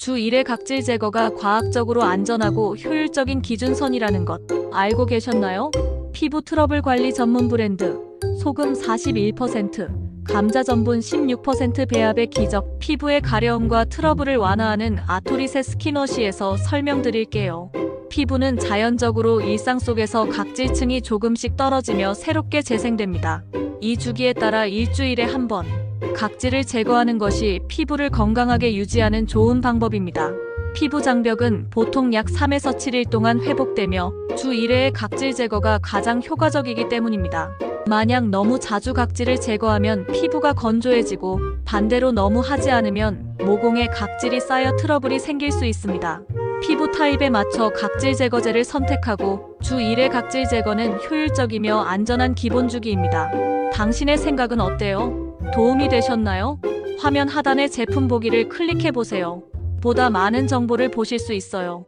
주 1회 각질 제거가 과학적으로 안전하고 효율적인 기준선이라는 것 알고 계셨나요? 피부 트러블 관리 전문 브랜드 소금 41%, 감자 전분 16% 배합의 기적 피부의 가려움과 트러블을 완화하는 아토리세 스키너시에서 설명드릴게요. 피부는 자연적으로 일상 속에서 각질층이 조금씩 떨어지며 새롭게 재생됩니다. 이 주기에 따라 일주일에 한 번 각질을 제거하는 것이 피부를 건강하게 유지하는 좋은 방법입니다. 피부 장벽은 보통 약 3에서 7일 동안 회복되며 주 1회의 각질 제거가 가장 효과적이기 때문입니다. 만약 너무 자주 각질을 제거하면 피부가 건조해지고 반대로 너무 하지 않으면 모공에 각질이 쌓여 트러블이 생길 수 있습니다. 피부 타입에 맞춰 각질 제거제를 선택하고 주 1회 각질 제거는 효율적이며 안전한 기본 주기입니다. 당신의 생각은 어때요? 도움이 되셨나요? 화면 하단의 제품 보기를 클릭해 보세요. 보다 많은 정보를 보실 수 있어요.